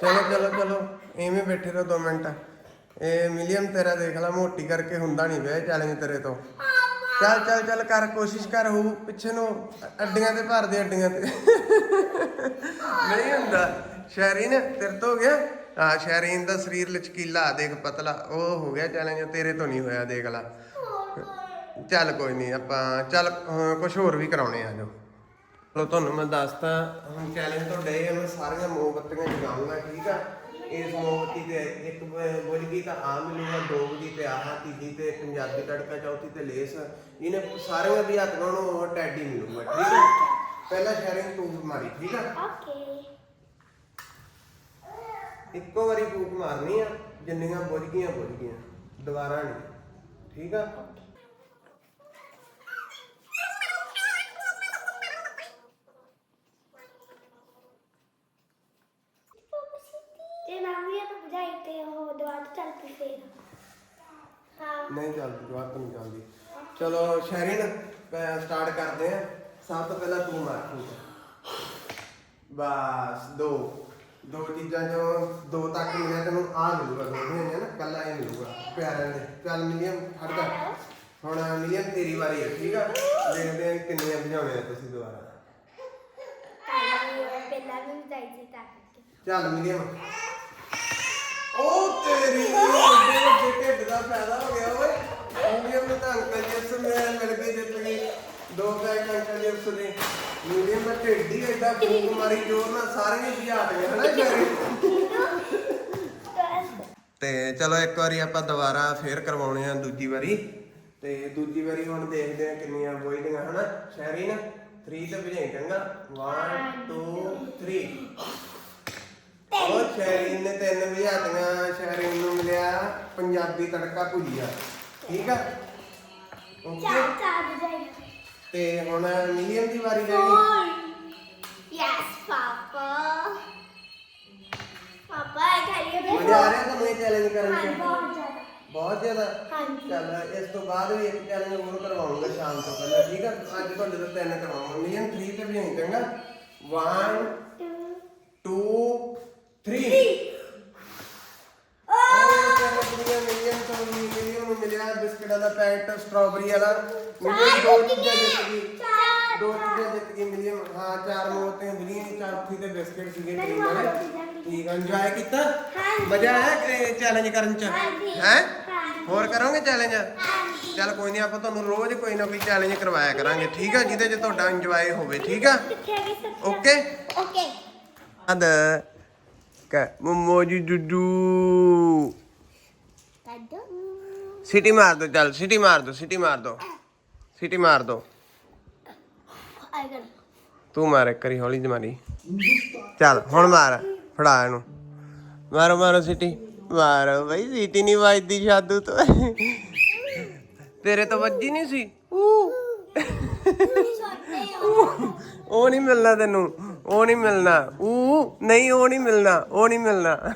ਚਲੋ ਚਲੋ ਚਲੋ। ਐਵੇਂ ਬੈਠੇ ਰਹੋ 2 ਮਿੰਟ। ਇਹ ਮਿਲੀਅਮ ਤੇਰਾ ਦੇਖ ਲਾ, ਮੋਟੀ ਕਰਕੇ ਹੁੰਦਾ ਨਹੀਂ ਵੇ ਚੈਲੰਜ ਤੇਰੇ ਤੋਂ। ਚੱਲ ਚੱਲ ਚੱਲ ਕਰ, ਕੋਸ਼ਿਸ਼ ਕਰ, ਹੋ ਪਿੱਛੇ ਨੂੰ ਅੱਡੀਆਂ ਤੇ ਭਰ ਦੇ, ਅੱਡੀਆਂ ਤੇ। ਨਹੀਂ ਹੁੰਦਾ। ਨੇ ਤੇਰੇ ਤੋਂ ਹੋ ਗਿਆ। ਹਾਂ ਸ਼ਹਿਰੀਨ ਦਾ ਸਰੀਰ ਲਚਕੀਲਾ ਦੇਖ ਪਤਲਾ ਉਹ ਹੋ ਗਿਆ ਚੈਲੰਜ ਤੇਰੇ ਤੋਂ ਨਹੀਂ ਹੋਇਆ ਦੇਖ ਲੈ। ਚੱਲ ਕੋਈ ਨਹੀਂ ਆਪਾਂ ਚੱਲ ਕੁਝ ਹੋਰ ਵੀ ਕਰਾਉਣੇ ਆ ਜੋ। ਚਲੋ ਤੁਹਾਨੂੰ ਮੈਂ ਦੱਸਤਾ ਹੁਣ ਚੈਲੰਜ ਤੁਹਾਡੇ ਇਹ ਆ, ਮੈਂ ਸਾਰੀਆਂ ਮੋਮਬੱਤੀਆਂ ਜਗਾਉਂਗਾ ਠੀਕ ਆ? ਇਸ ਮੋਮਬੱਤੀ ਤੇ ਇੱਕ ਬ- ਗਈ ਤਾਂ ਆ ਮਿਲੂਗਾ ਦੋ ਦੀ ਤੇ ਆਹ ਤੀਜੀ ਤੇ ਪੰਜਾਬੀ ਤੜਕਾ ਚੌਥੀ ਤੇ ਲੇਸ। ਇਹਨੇ ਸਾਰੀਆਂ ਵੀ ਹੱਥ ਨਾਲ ਉਹ ਟੈਡੀ ਮਿਲੂਗਾ ਠੀਕ ਆ? ਪਹਿਲਾਂ ਸ਼ੇਅਰਿੰਗ ਤੂੰ ਮਾਰੀ ਠੀਕ ਆ? ਓਕੇ। ਇੱਕੋ ਵਾਰੀ ਫੂਕ ਮਾਰਨੀ ਆ ਜਿੰਨੀਆਂ ਬੁਝ ਗਈਆਂ ਬੁਝ ਗਈਆਂ। ਦੁਬਾਰਾ ਨਹੀਂ। ਠੀਕ ਆ? ਤੇ ਨਾ ਵੀ ਤਾਂ ਬਜਾਈ ਤੇ ਉਹ ਦੁਆਰ ਚੱਲ ਪਈ ਫੇਰ। ਹਾਂ। ਨਹੀਂ ਚੱਲਦੀ ਜਵਾਬ ਤਾਂ ਨਹੀਂ ਚੱਲਦੀ। ਚਲੋ ਸ਼ੈਰਿਨ ਸਟਾਰਟ ਕਰਦੇ ਆ। ਸਭ ਤੋਂ ਪਹਿਲਾਂ ਤੂੰ ਮਾਰ ਫੂਕ ਬਸ ਦੋ। ਦੋ ਚੀਜ਼ਾਂ ਜੋ ਦੋ ਤੱਕ ਮਿਲਿਆ ਤੈਨੂੰ ਆ ਮਿਲੂਗਾ ਦੋਵੇਂ ਨੇ ਨਾ ਕੱਲਾ ਇਹ ਮਿਲੂਗਾ ਪਿਆਰਿਆਂ ਦੇ ਚੱਲ ਮਿਲੀਅਮ ਹਟ ਜਾ। ਹੁਣ ਮਿਲੀਅਮ ਤੇਰੀ ਵਾਰੀ ਹੈ, ਠੀਕ ਆ? ਦੇਖਦੇ ਆ ਕਿੰਨੀਆਂ ਭਜਾਉਣੇ ਆ ਤੁਸੀਂ ਦੁਬਾਰਾ। ਪਹਿਲਾਂ ਵੀ ਬਜਾਈ ਤਾਂ ਚੱਲ ਮਿਲੀਅਮ ਉਹ ਤੇਰੀ ਵੱਡੇ ਢਿੱਡ ਦਾ ਫਾਇਦਾ ਹੋ ਗਿਆ, ਓਏ। ਮਿਲੀਅਮ ਨੂੰ ਤਾਂ ਅੰਕਲ ਜਿਸ ਮੈਂ ਮਿਲ ਗਈ ਜਿੱਤ ਗਈ ਦੋ ਪੈਕ ਅੰਕਲ ਜਿਸ ਦੇ ਮਿਲੀਅਮ ਦਾ ਢਿੱਡ ਹੀ ਐਡਾ ਫੂਕ ਮਾਰੀ ਜੋਰ ਨਾਲ ਸਾਰੀਆਂ ਭਜਾ ਦੇ ਹਨਾ ਸ਼ੈਰੀ ਤੇ ਚਲੋ ਇੱਕ ਵਾਰੀ ਆਪਾਂ ਦੁਬਾਰਾ ਫੇਰ ਕਰਵਾਉਣੇ ਆ ਦੂਜੀ ਵਾਰੀ। ਤੇ ਦੂਜੀ ਵਾਰੀ ਹੁਣ ਦੇਖਦੇ ਆ ਕਿੰਨੀਆਂ ਬੋਈਆਂ ਹਨਾ? ਸ਼ੈਰੀ ਨਾ 3 ਤੇ ਭਜਾਈ ਚੰਗਾ। 1 2 3 ਉਹ ਸ਼ੈਰੀ ਨੇ ਤਿੰਨ ਵਜਾਤੀਆਂ ਸ਼ੈਰੀ ਨੂੰ ਮਿਲਿਆ ਪੰਜਾਬੀ ਤੜਕਾ ਭੁਜੀਆ। ਠੀਕ ਆ? ਓਕੇ ਚਾਰ ਚਾਰ ਬਜਾਈ ਤੇ ਹੁਣ ਮਿਲੀਅਮ ਦੀ ਵਾਰੀ ਰਹਿ ਗਈ। ਯੈਸ ਪਾਪਾ ਪਾਪਾ ਇਹ ਕਰੀਏ ਦੇ ਮਜ਼ਾ ਆ ਰਿਹਾ ਤੁਹਾਨੂੰ ਇਹ ਚੈਲੰਜ ਕਰਨ ਚ ਬਹੁਤ ਜ਼ਿਆਦਾ। ਬਹੁਤ ਜ਼ਿਆਦਾ? ਹਾਂਜੀ। ਚੱਲ ਇਸ ਤੋਂ ਬਾਅਦ ਵੀ ਇੱਕ ਚੈਲੰਜ ਹੋਰ ਕਰਵਾਉਂਗਾ ਸ਼ਾਮ ਤੋਂ ਪਹਿਲਾਂ ਠੀਕ ਆ? ਅੱਜ ਤੁਹਾਡੇ ਤੋਂ ਤਿੰਨ ਕਰਵਾਉਂਗਾ ਮਿਲੀਅਨ 3 ਤੇ ਵੀ ਚੰਗਾ? 1 2 3 ਦਾ ਪੈਕਟ ਸਟ੍ਰਾਬੇਰੀ ਵਾਲਾ ਮਿਲੀਅਨ ਦੋ ਚੀਜ਼ਾਂ ਜਿੱਤ ਗਈ ਦੋ ਚੀਜ਼ਾਂ। ਜਿੱਤ ਗਈ ਮਿਲੀਅਨ ਹਾਂ ਚਾਰ ਮੋਤੇ ਮਿਲੀਅਨ ਚੌਥੀ ਤੇ ਬਿਸਕਟ ਸੀਗੇ ਮੈਨੂੰ ਚੀਜ਼ਾਂ ਮਿਲੀਆਂ। ਠੀਕ ਹੈ ਇੰਜੋਏ ਕੀਤਾ। ਮਜ਼ਾ ਆਇਆ ਚੈਲੰਜ ਕਰਨ ਚ। ਹੈ। ਹੋਰ ਕਰੋਗੇ ਚੈਲੰਜ। ਚੱਲ ਕੋਈ ਨਹੀਂ ਆਪਾਂ ਤੁਹਾਨੂੰ ਰੋਜ਼ ਕੋਈ ਨਾ ਕੋਈ ਚੈਲੰਜ ਕਰਵਾਇਆ ਕਰਾਂਗੇ ਠੀਕ ਆ? ਜਿਹਦੇ 'ਚ ਤੁਹਾਡਾ ਇੰਜੋਏ ਹੋਵੇ ਠੀਕ ਆ? ਓਕੇ ਓਕੇ ਅਦ ਕ ਮਮੋ ਜੀ ਡੁੱਡੂ ਕੱਢੋ। ਸਿਟੀ ਮਾਰ ਦੋ ਚੱਲ ਸਿਟੀ ਮਾਰ ਦੋ ਸਿਟੀ ਮਾਰ ਦੋ। ਸਿਟੀ ਮਾਰ ਦੋ। ਤੂੰ ਮਾਰ ਇੱਕ ਵਾਰੀ ਹੌਲੀ ਜਿਹੀ ਮਾਰੀ। ਚੱਲ ਹੁਣ ਮਾਰ ਫੜਾ ਇਹਨੂੰ। ਮਾਰੋ ਮਾਰੋ ਸਿਟੀ ਮਾਰੋ ਬਈ ਸਿਟੀ ਨਹੀਂ ਵੱਜਦੀ ਸ਼ਾਦੂ ਤੋਂ। ਤੇਰੇ ਤੋਂ ਵੱਜੀ ਨਹੀਂ ਸੀ। ਉਹ ਨਹੀਂ ਮਿਲਣਾ ਤੈਨੂੰ ਉਹ ਨਹੀਂ ਮਿਲਣਾ। ਊ ਨਹੀਂ ਉਹ ਨਹੀਂ ਮਿਲਣਾ ਉਹ ਨਹੀਂ ਮਿਲਣਾ।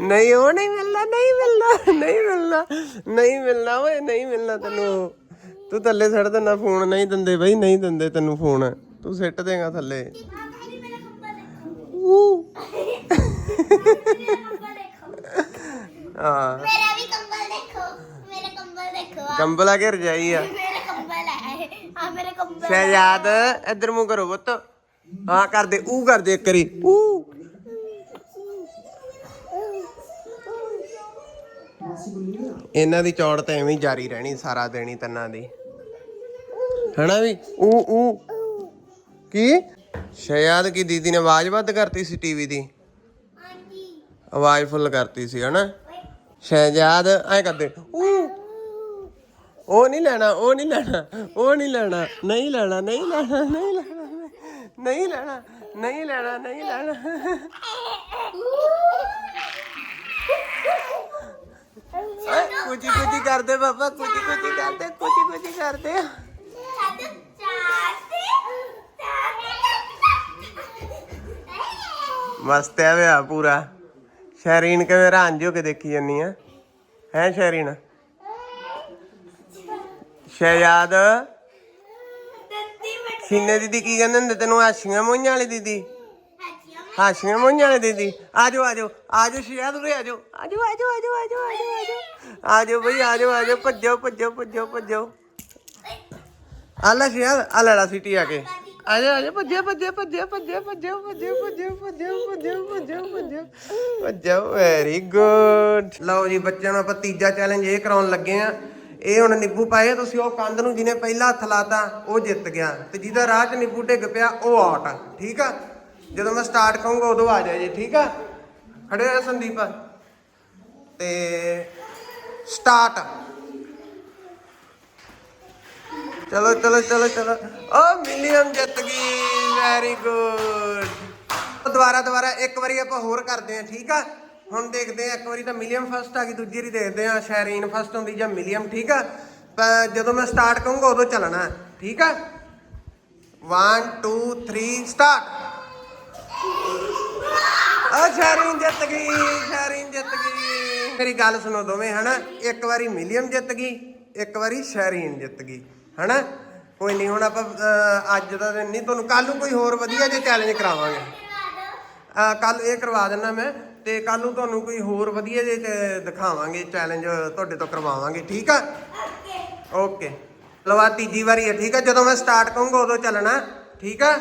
ਨਹੀਂ ਉਹ ਨਹੀਂ ਮਿਲਣਾ ਨਹੀਂ ਮਿਲਣਾ ਨਹੀਂ ਮਿਲਣਾ ਨਹੀਂ ਮਿਲਣਾ ਓਏ ਨਹੀਂ ਮਿਲਣਾ ਤੈਨੂੰ। ਤੂੰ ਥੱਲੇ ਛੱਡ ਦੇਣਾ ਫੋਨ ਨਹੀਂ ਦਿੰਦੇ ਬਈ ਨਹੀਂ ਦਿੰਦੇ ਤੈਨੂੰ ਫੋਨ। ਤੂੰ ਸਿੱਟ ਦੇਗਾ ਥੱਲੇ। ਕੰਬਲ ਦੇਖੋ ਊ। ਮੇਰਾ ਕੰਬਲ ਦੇਖੋ ਹਾਂ। ਮੇਰਾ ਵੀ ਕੰਬਲ ਦੇਖੋ ਮੇਰਾ ਕੰਬਲ ਦੇਖੋ ਆਹ। ਕੰਬਲ ਆ ਕੇ ਰਜਾਈ ਆ। ਮੇਰਾ ਕੰਬਲ ਹੈ ਆ ਮੇਰੇ ਕੰਬਲ ਸ਼ਹਿਜ਼ਾਦ ਇੱਧਰ ਮੂੰਹ ਕਰੋ ਪੁੱਤ। ਹਾਂ ਕਰ ਦੇ ਊ ਕਰ ਦੇ ਇੱਕ ਵਾਰੀ। ਊ। ਇਹਨਾਂ ਦੀ ਚੌੜ ਤਾਂ ਐਵੇਂ ਹੀ ਜਾਰੀ ਰਹਿਣੀ ਸਾਰਾ ਦਿਨ ਹੀ ਤੰਨਾਂ ਦੀ। ਹਨਾ ਵੀ? ਊ ਊ। ਕੀ? ਸ਼ਹਿਜ਼ਾਦ ਕੀ ਦੀਦੀ ਨੇ ਆਵਾਜ਼ ਵੱਧ ਕਰਤੀ ਸੀ ਟੀਵੀ ਦੀ? ਆਂਟੀ ਆਵਾਜ਼ ਫੁੱਲ ਕਰਤੀ ਸੀ ਹਨਾ? ਸ਼ਹਿਜ਼ਾਦ ਐ ਕਰਦੇ ਊ। ਉਹ ਨਹੀਂ ਲੈਣਾ ਉਹ ਨਹੀਂ ਲੈਣਾ ਉਹ ਨਹੀਂ ਲੈਣਾ ਨਹੀਂ ਲੈਣਾ ਨਹੀਂ ਲੈਣਾ ਨਹੀਂ ਲੈਣਾ ਨਹੀਂ ਲੈਣਾ ਨਹੀਂ ਲੈਣਾ ਨਹੀਂ ਲੈਣਾ ਓਏ ਕੁਚੀ ਕੁਚੀ ਕਰਦੇ ਬਾਬਾ ਕੁਚੀ ਕੁਚੀ ਕਰਦੇ ਕੁਚੀ ਕੁਚੀ ਕਰਦੇ। ਮਸਤ ਹੈ ਵੇ ਆ ਪੂਰਾ। ਸ਼ੈਰੀਨ ਕਿਵੇਂ ਰਾਂਝੋ ਕੇ ਦੇਖੀ ਜਾਨੀ ਆ? ਹੈ ਸ਼ੈਰੀਨ ਸ਼ਹਿਜ਼ਾਦ? ਸੀਨੇ ਦੀਦੀ ਕੀ ਕਹਿੰਦੇ ਹੁੰਦੇ? ਤੈਨੂੰ ਆਸ਼ੀਆਂ ਮੋਈਆਂ ਵਾਲੀ ਦੀਦੀ? ਹਾਸ਼ੀਆਂ ਮੋਈਆਂ ਨੇ ਦੀਦੀ ਆਜੋ ਆਜੋ ਆਜੋ ਸ਼ਿਆਦ ਉਰੇ ਆਜੋ ਆਜੋ ਆਜੋ ਆਜੋ ਆਜੋ ਆਜੋ ਆਜੋ ਆਜੋ ਬਈ ਆਜੋ ਆਜੋ ਭੱਜੋ ਭੱਜੋ ਭੱਜੋ ਭੱਜੋ ਆ ਲੈ ਸ਼ਿਆਦ ਆ ਲੈ ਲਾ ਸਿਟੀ ਆ ਕੇ ਆਜੋ ਆਜੋ ਭੱਜੋ ਭੱਜੋ ਭੱਜੋ ਭੱਜੋ ਭੱਜੋ ਭੱਜੋ ਭੱਜੋ ਭੱਜੋ ਭੱਜੋ ਭੱਜੋ ਭੱਜੋ ਭੱਜੋ ਵੈਰੀ ਗੁੱਡ ਲਓ ਜੀ ਬੱਚਿਆਂ ਨੂੰ ਆਪਾਂ ਤੀਜਾ ਚੈਲੰਜ ਇਹ ਕਰਾਉਣ ਲੱਗੇ ਆ ਇਹ ਹੁਣ ਨਿੱਬੂ ਪਾਏ ਤੁਸੀਂ ਉਹ ਕੰਧ ਨੂੰ ਜਿਹਨੇ ਪਹਿਲਾ ਹੱਥ ਲਾਤਾ ਉਹ ਜਿੱਤ ਗਿਆ ਤੇ ਜਿਹਦਾ ਰਾਹ 'ਚ ਨਿੱਬੂ ਡਿੱਗ ਪਿਆ ਉਹ ਆਊਟ ਠੀਕ ਆ ਜਦੋਂ ਮੈਂ ਸਟਾਰਟ ਕਹੂੰਗਾ, ਉਦੋਂ ਆ ਜਾਏ ਜੀ, ਠੀਕ ਆ? ਖੜੇ ਹੋਏ ਸੰਦੀਪ। ਤੇ ਸਟਾਰਟ ਚਲੋ ਚਲੋ ਚਲੋ ਚਲੋ। ਓ, ਮਿਲੀਅਨ ਜਿੱਤ ਗਈ। ਵੈਰੀ ਗੁੱਡ ਦੁਬਾਰਾ ਦੁਬਾਰਾ ਇੱਕ ਵਾਰੀ ਆਪਾਂ ਹੋਰ ਕਰਦੇ ਆ ਠੀਕ ਆ? ਹੁਣ ਦੇਖਦੇ ਆ ਇੱਕ ਵਾਰੀ ਤਾਂ ਮਿਲੀਅਮ ਫਸਟ ਆ ਗਈ, ਦੂਜੀ ਵਾਰੀ ਦੇਖਦੇ ਆ ਸ਼ੈਰੀਨ ਫਸਟ ਹੁੰਦੀ ਜਾਂ ਮਿਲੀਅਮ, ਠੀਕ ਆ? ਪਰ ਜਦੋਂ ਮੈਂ ਸਟਾਰਟ ਕਹੂੰਗਾ, ਉਦੋਂ ਚੱਲਣਾ, ਠੀਕ ਆ? 1 2 3 ਸਟਾਰਟ ਆ ਸ਼ਹਿਰੀਨ ਜਿੱਤ ਗਈ ਸ਼ਹਿਰੀਨ ਜਿੱਤ ਗਈ। ਮੇਰੀ ਗੱਲ ਸੁਣੋ ਦੋਵੇਂ ਹਨਾ? ਇੱਕ ਵਾਰੀ ਮਿਲੀਅਮ ਜਿੱਤ ਗਈ ਇੱਕ ਵਾਰੀ ਸ਼ਹਿਰੀਨ ਜਿੱਤ ਗਈ ਹਨਾ? ਕੋਈ ਨਹੀਂ ਹੁਣ ਆਪਾਂ ਅਹ, ਅੱਜ ਦਾ ਦਿਨ ਨਹੀਂ ਤੁਹਾਨੂੰ ਕੱਲ ਨੂੰ ਕੋਈ ਹੋਰ ਵਧੀਆ ਜਿਹਾ ਚੈਲੰਜ ਕਰਾਵਾਂਗੇ। ਆ ਕੱਲ ਇਹ ਕਰਵਾ ਦਿੰਦਾ ਮੈਂ ਤੇ ਕੱਲ ਨੂੰ ਤੁਹਾਨੂੰ ਕੋਈ ਹੋਰ ਵਧੀਆ ਜਿਹੇ ਚ ਦਿਖਾਵਾਂਗੇ ਚੈਲੰਜ ਤੁਹਾਡੇ ਤੋਂ ਕਰਵਾਵਾਂਗੇ ਠੀਕ ਆ? ਓਕੇ ਲਵਾ ਤੀਜੀ ਵਾਰੀ ਹੈ ਠੀਕ ਆ? ਜਦੋਂ ਮੈਂ ਸਟਾਰਟ ਕਹੂੰਗਾ ਉਦੋਂ ਚੱਲਣਾ ਠੀਕ ਆ?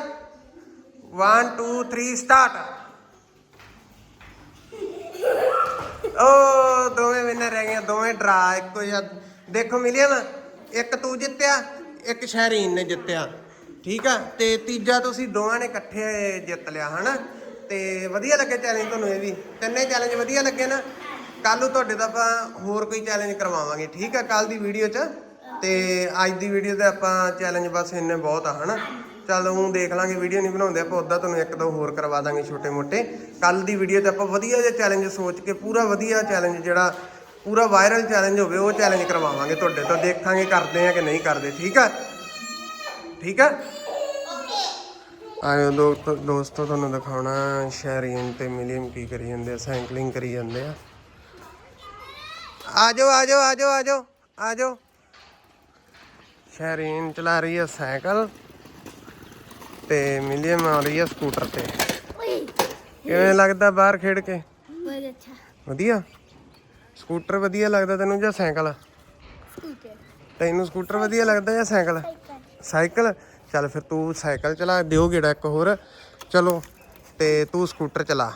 1 2 3 ਸਟਾਰਟ ਓ, ਦੋਵੇਂ ਵਿਨਰ ਰਹਿ ਗਏ ਦੋਵੇਂ ਡਰਾ, ਇੱਕੋ ਜਿਹਾ। ਦੇਖੋ ਮਿਲਿਆ ਨਾ ਇੱਕ ਤੂੰ ਜਿੱਤਿਆ, ਇੱਕ ਸ਼ਹਿਰੀਨ ਨੇ ਜਿੱਤਿਆ। ਠੀਕ ਆ? ਤੇ ਤੀਜਾ ਤੁਸੀਂ ਦੋਵਾਂ ਨੇ ਇਕੱਠੇ ਜਿੱਤ ਲਿਆ, ਹਨਾ? ਤੇ ਵਧੀਆ ਲੱਗੇ ਚੈਲੰਜ ਤੁਹਾਨੂੰ ਇਹ ਵੀ। ਤਿੰਨੇ ਚੈਲੰਜ ਵਧੀਆ ਲੱਗੇ ਨਾ? ਕੱਲ ਨੂੰ ਤੁਹਾਡੇ ਦਾ ਆਪਾਂ ਹੋਰ ਕੋਈ ਚੈਲੰਜ ਕਰਵਾਵਾਂਗੇ, ਠੀਕ ਆ? ਕੱਲ ਦੀ ਵੀਡੀਓ 'ਚ। ਤੇ ਅੱਜ ਦੀ ਵੀਡੀਓ ਤੇ ਆਪਾਂ ਚੈਲੰਜ ਬਸ ਇੰਨੇ ਬਹੁਤ ਆ, ਹਨਾ? ਚੱਲ ਉਹ ਦੇਖ ਲਾਂਗੇ ਵੀਡੀਓ ਨਹੀਂ ਬਣਾਉਂਦੇ ਆਪਾਂ ਉਦਾਂ ਤੁਹਾਨੂੰ ਇੱਕ ਦੋ ਹੋਰ ਕਰਵਾ ਦਾਂਗੇ ਛੋਟੇ ਮੋਟੇ। ਕੱਲ ਦੀ ਵੀਡੀਓ ਤੇ ਆਪਾਂ ਵਧੀਆ ਜਿਹਾ ਚੈਲੰਜ ਸੋਚ ਕੇ, ਪੂਰਾ ਵਧੀਆ ਚੈਲੰਜ ਜਿਹੜਾ, ਪੂਰਾ ਵਾਇਰਲ ਚੈਲੰਜ ਹੋਵੇ, ਉਹ ਚੈਲੰਜ ਕਰਵਾਵਾਂਗੇ ਤੁਹਾਡੇ ਤੋਂ, ਦੇਖਾਂਗੇ ਕਰਦੇ ਆ ਕਿ ਨਹੀਂ ਕਰਦੇ, ਠੀਕ ਆ? ਠੀਕ ਆ? ਆਇਓ ਦੋਸਤੋ ਦੋਸਤੋ, ਤੁਹਾਨੂੰ ਦਿਖਾਉਣਾ ਸ਼ੈਰੀਨ ਤੇ ਮਿਲੀਅਮ ਕੀ ਕਰੀ ਜਾਂਦੇ ਆ ਸਾਈਕਲਿੰਗ ਕਰੀ ਜਾਂਦੇ ਆ। ਆਜੋ ਆਜੋ ਆਜੋ ਆਜੋ ਆਜੋ। ਸ਼ਹਿਰੀਨ ਚਲਾ ਰਹੀ ਹੈ ਸਾਈਕਲ। ਤੇ ਮਿਲੀਅਮ ਆ ਰਹੀ ਸਕੂਟਰ ਤੇ। ਕਿਵੇਂ ਲੱਗਦਾ ਬਾਹਰ ਖੇਡ ਕੇ? ਬਹੁਤ ਅੱਛਾ। ਵਧੀਆ? ਸਕੂਟਰ ਵਧੀਆ ਲੱਗਦਾ ਤੈਨੂੰ ਜਾਂ ਸਾਈਕਲ? ਸਕੂਟਰ। ਤੈਨੂੰ ਸਕੂਟਰ ਵਧੀਆ ਲੱਗਦਾ ਜਾਂ ਸਾਈਕਲ? ਸਾਈਕਲ? ਚੱਲ ਫਿਰ ਤੂੰ ਸਾਈਕਲ ਚਲਾ ਦਿਓ ਗੇੜਾ ਇੱਕ ਹੋਰ। ਚਲੋ ਤੇ ਤੂੰ ਸਕੂਟਰ ਚਲਾ।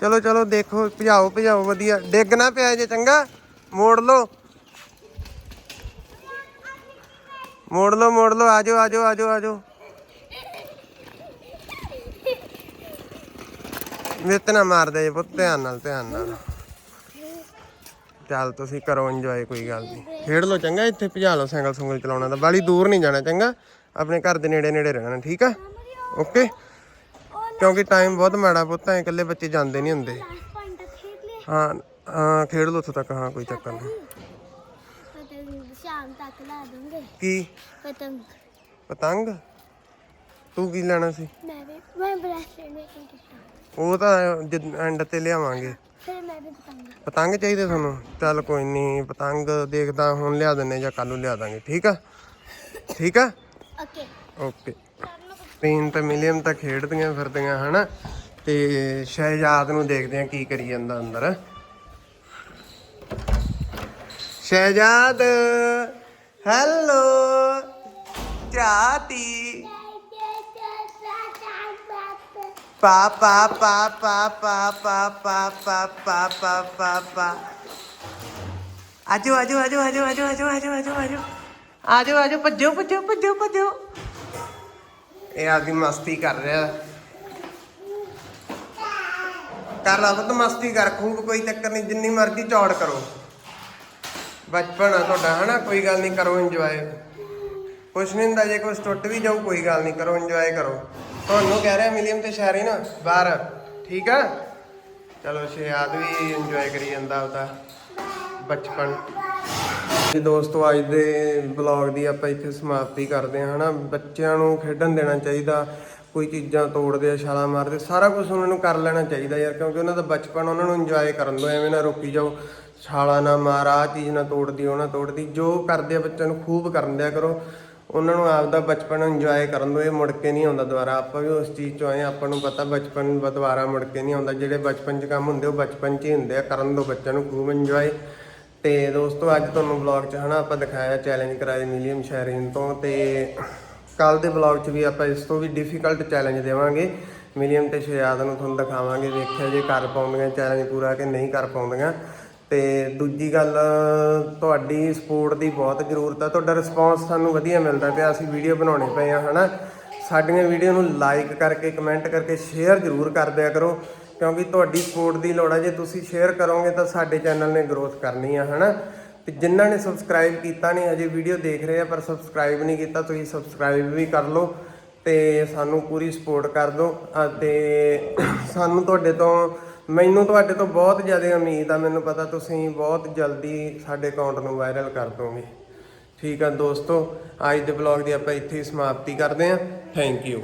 ਚਲੋ ਚਲੋ ਦੇਖੋ ਭਜਾਓ ਭਜਾਓ ਵਧੀਆ। ਡਿੱਗ ਨਾ ਪਿਆ ਜੇ ਚੰਗਾ। ਮੋੜ ਲਓ। ਮੋੜ ਲਓ ਮੋੜ ਲਓ। ਆਜੋ ਆਜੋ ਆਜੋ ਆਜੋ ਮਿੱਤ ਨਾ ਮਾਰਦੇ ਪੁੱਤ, ਧਿਆਨ ਨਾਲ ਧਿਆਨ ਨਾਲ। ਚੱਲ ਤੁਸੀਂ ਕਰੋ ਇੰਜੋਏ ਕੋਈ ਗੱਲ ਨਹੀਂ ਖੇਡ ਲਓ ਚੰਗਾ, ਇੱਥੇ ਭਜਾ ਲਓ ਸਾਈਕਲ ਸੁੰਗਲ ਚਲਾਉਣਾ ਤਾਂ। ਬਾਲੀ ਦੂਰ ਨਹੀਂ ਜਾਣਾ ਚੰਗਾ। ਆਪਣੇ ਘਰ ਦੇ ਨੇੜੇ ਨੇੜੇ ਰਹਿਣਾ, ਠੀਕ ਆ? ਓਕੇ ਕਿਉਂਕਿ ਟਾਈਮ ਬਹੁਤ ਮਾੜਾ ਪੁੱਤ, ਐ ਇਕੱਲੇ ਬੱਚੇ ਜਾਂਦੇ ਨਹੀਂ ਹੁੰਦੇ। ਹਾਂ ਹਾਂ, ਖੇਡ ਲਓ ਉੱਥੋਂ ਤੱਕ, ਹਾਂ, ਕੋਈ ਚੱਕਰ ਨਹੀਂ ਪਤੰਗ ਸ਼ਾਮ ਤੱਕ ਲਾ ਦੂੰਗੇ ਕੀ? ਪਤੰਗ। ਪਤੰਗ ਤੂੰ ਕੀ ਲੈਣਾ ਸੀ? ਮੈਂ ਵੀ, ਮੈਂ ਬ੍ਰੈਸਲੇਟ ਮੇਕਿੰਗ ਕੀਤਾ। ਉਹ ਤਾਂ ਐਂਡ ਤੇ ਲਿਆਵਾਂਗੇ। ਫਿਰ ਮੈਂ ਵੀ ਪਤੰਗ। ਪਤੰਗ ਚਾਹੀਦੇ ਤੁਹਾਨੂੰ? ਚੱਲ ਕੋਈ ਨਹੀਂ ਪਤੰਗ ਦੇਖਦਾ ਹੁਣ ਲਿਆ ਦਿੰਨੇ ਜਾਂ ਕੱਲ ਨੂੰ ਲਿਆ ਦਾਂਗੇ ਠੀਕ ਆ? ਠੀਕ ਆ? ਓਕੇ ਓਕੇ ਤੀਨ ਤਾਂ ਮਿਲੀਅਨ ਤਾਂ ਖੇਡਦੀਆਂ ਫਿਰਦੀਆਂ ਹਨਾ? ਤੇ ਸ਼ਹਿਜ਼ਾਦ ਨੂੰ ਦੇਖਦੇ ਆ ਕੀ ਕਰੀ ਜਾਂਦਾ ਅੰਦਰ। ਸ਼ਹਿਜ਼ਾਦ ਹੈਲੋ ਚਾਤੀ ਪਾ ਪਾ ਪਾ ਪਾ ਪਾ ਪਾ ਪਾ ਪਾ ਪਾ ਪਾ ਪਾ ਪਾ ਆਜੋ ਆਜੋ ਆਜੋ ਆਜੋ ਆਜੋ ਆਜੋ ਆਜੋ ਆਜੋ ਆਜੋ ਆਜੋ ਆਜੋ ਭੱਜੋ ਭੱਜੋ ਭੱਜੋ ਭੱਜੋ ਇਹ ਆਦਮੀ ਮਸਤੀ ਕਰ ਰਿਹਾ ਕਰ ਲਾ ਪੁੱਤ ਮਸਤੀ ਕਰ ਖੂਬ ਕੋਈ ਚੱਕਰ ਨਹੀਂ ਜਿੰਨੀ ਮਰਜ਼ੀ ਚੌੜ ਕਰੋ ਬਚਪਨ ਆ ਤੁਹਾਡਾ ਹਨਾ ਕੋਈ ਗੱਲ ਨਹੀਂ ਕਰੋ ਇੰਜੋਏ ਕੁਛ ਨਹੀਂ ਹੁੰਦਾ, ਜੇ ਕੁਛ ਟੁੱਟ ਵੀ ਜਾਊ, ਕੋਈ ਗੱਲ ਨਹੀਂ ਕਰੋ ਇੰਜੋਏ ਕਰੋ। ਤੁਹਾਨੂੰ ਕਹਿ ਰਿਹਾ ਮਿਲੀਅਮ ਤੇ ਸ਼ਹਿਰੀ ਨਾ, ਬਾਹਰ। ਠੀਕ ਆ? ਚਲੋ ਸ਼ਿਆਦ ਵੀ ਇੰਜੋਏ ਕਰੀ ਜਾਂਦਾ ਉਹਦਾ ਬਚਪਨ। ਜੀ ਦੋਸਤੋ, ਅੱਜ ਦੇ ਬਲੌਗ ਦੀ ਆਪਾਂ ਇੱਥੇ ਸਮਾਪਤੀ ਕਰਦੇ ਹਾਂ, ਹਨਾ? ਬੱਚਿਆਂ ਨੂੰ ਖੇਡਣ ਦੇਣਾ ਚਾਹੀਦਾ, ਕੋਈ ਚੀਜ਼ਾਂ ਤੋੜਦੇ ਆ, ਛਾਲਾਂ ਮਾਰਦੇ, ਸਾਰਾ ਕੁਝ ਉਹਨਾਂ ਨੂੰ ਕਰ ਲੈਣਾ ਚਾਹੀਦਾ ਯਾਰ, ਕਿਉਂਕਿ ਉਹਨਾਂ ਦਾ ਬਚਪਨ ਉਹਨਾਂ ਨੂੰ ਇੰਜੋਏ ਕਰਨ ਦਿਓ ਐਵੇਂ ਨਾ ਰੋਕੀ ਜਾਓ, ਛਾਲਾਂ ਨਾ ਮਾਰ, ਆਹ ਚੀਜ਼ ਨਾ ਤੋੜਦੀ, ਉਹ ਨਾ ਤੋੜਦੀ, ਜੋ ਕਰਦੇ ਆ ਬੱਚਿਆਂ ਨੂੰ ਖੂਬ ਕਰਨ ਦਿਆ ਕਰੋ। ਉਹਨਾਂ ਨੂੰ ਆਪਦਾ ਬਚਪਨ ਇੰਜੋਏ ਕਰਨ ਦਿਓ ਇਹ ਮੁੜ ਕੇ ਨਹੀਂ ਆਉਂਦਾ ਦੁਬਾਰਾ। ਆਪਾਂ ਵੀ ਉਸ ਚੀਜ਼ ਚੋਂ ਆਏ ਆਪਾਂ ਨੂੰ ਪਤਾ ਬਚਪਨ ਦੁਬਾਰਾ ਮੁੜ ਕੇ ਨਹੀਂ ਆਉਂਦਾ। ਜਿਹੜੇ ਬਚਪਨ 'ਚ ਕੰਮ ਹੁੰਦੇ, ਉਹ ਬਚਪਨ 'ਚ ਹੀ ਹੁੰਦੇ ਆ, ਕਰਨ ਦੋ, ਬੱਚਿਆਂ ਨੂੰ ਖੂਬ ਇੰਜੋਏ ਤੇ ਦੋਸਤੋ, ਅੱਜ ਤੁਹਾਨੂੰ ਵਲੌਗ 'ਚ ਹਨਾ ਆਪਾਂ ਦਿਖਾਇਆ ਚੈਲੰਜ ਕਰਾਏ ਮਿਲੀਅਮ ਸ਼ਹਿਰੀਨ ਤੋਂ। ਤੇ ਕੱਲ ਦੇ ਵਲੌਗ 'ਚ ਵੀ ਆਪਾਂ ਇਸ ਤੋਂ ਵੀ ਡਿਫਿਕਲਟ ਚੈਲੰਜ ਦੇਵਾਂਗੇ। ਮਿਲੀਅਮ ਤੇ ਸ਼ਹਿਜ਼ਾਦ ਨੂੰ ਤੁਹਾਨੂੰ ਦਿਖਾਵਾਂਗੇ, ਵੇਖਿਆ ਜੇ ਕਰ ਪਾਉਂਦੀਆਂ ਚੈਲੰਜ ਪੂਰਾ ਕਿ ਨਹੀਂ ਕਰ ਪਾਉਂਦੀਆਂ। ਤੇ ਦੂਜੀ ਗੱਲ, ਤੁਹਾਡੀ ਸਪੋਰਟ ਦੀ ਬਹੁਤ ਜ਼ਰੂਰਤ ਆ। ਤੁਹਾਡਾ ਰਿਸਪੌਂਸ ਸਾਨੂੰ ਵਧੀਆ ਮਿਲਦਾ ਪਿਆ, ਅਸੀਂ ਵੀਡੀਓ ਬਣਾਉਣੇ ਪਏ ਆ, ਹਨਾ? ਸਾਡੀਆਂ ਵੀਡੀਓ ਨੂੰ ਲਾਈਕ ਕਰਕੇ ਕਮੈਂਟ ਕਰਕੇ ਸ਼ੇਅਰ ਜ਼ਰੂਰ ਕਰ ਦਿਆ ਕਰੋ, ਕਿਉਂਕਿ ਤੁਹਾਡੀ ਸਪੋਰਟ ਦੀ ਲੋੜ ਹੈ ਜੇ ਤੁਸੀਂ ਸ਼ੇਅਰ ਕਰੋਗੇ ਤਾਂ ਸਾਡੇ ਚੈਨਲ ਨੇ ਗਰੋਥ ਕਰਨੀ ਆ, ਹਨਾ? ਤੇ ਜਿਨ੍ਹਾਂ ਨੇ ਸਬਸਕ੍ਰਾਈਬ ਕੀਤਾ ਨਹੀਂ, ਅਜੇ ਵੀਡੀਓ ਦੇਖ ਰਹੇ ਆ, ਪਰ ਸਬਸਕ੍ਰਾਈਬ ਨਹੀਂ ਕੀਤਾ, ਤੁਸੀਂ ਸਬਸਕ੍ਰਾਈਬ ਵੀ ਕਰ ਲਓ ਤੇ ਸਾਨੂੰ ਪੂਰੀ ਸਪੋਰਟ ਕਰ ਦਿਓ। ਅਤੇ ਸਾਨੂੰ ਤੁਹਾਡੇ ਤੋਂ ਮੈਨੂੰ ਤੁਹਾਡੇ ਤੋਂ ਬਹੁਤ ਜ਼ਿਆਦਾ ਉਮੀਦ ਆ, ਮੈਨੂੰ ਪਤਾ ਤੁਸੀਂ ਬਹੁਤ ਜਲਦੀ ਸਾਡੇ ਅਕਾਊਂਟ ਨੂੰ ਵਾਇਰਲ ਕਰ ਦੋਗੇ। ਠੀਕ ਆ ਦੋਸਤੋ, ਅੱਜ ਦੇ ਵਲੌਗ ਦੀ ਆਪਾਂ ਇੱਥੇ ਹੀ ਸਮਾਪਤੀ ਕਰਦੇ ਹਾਂ। Thank you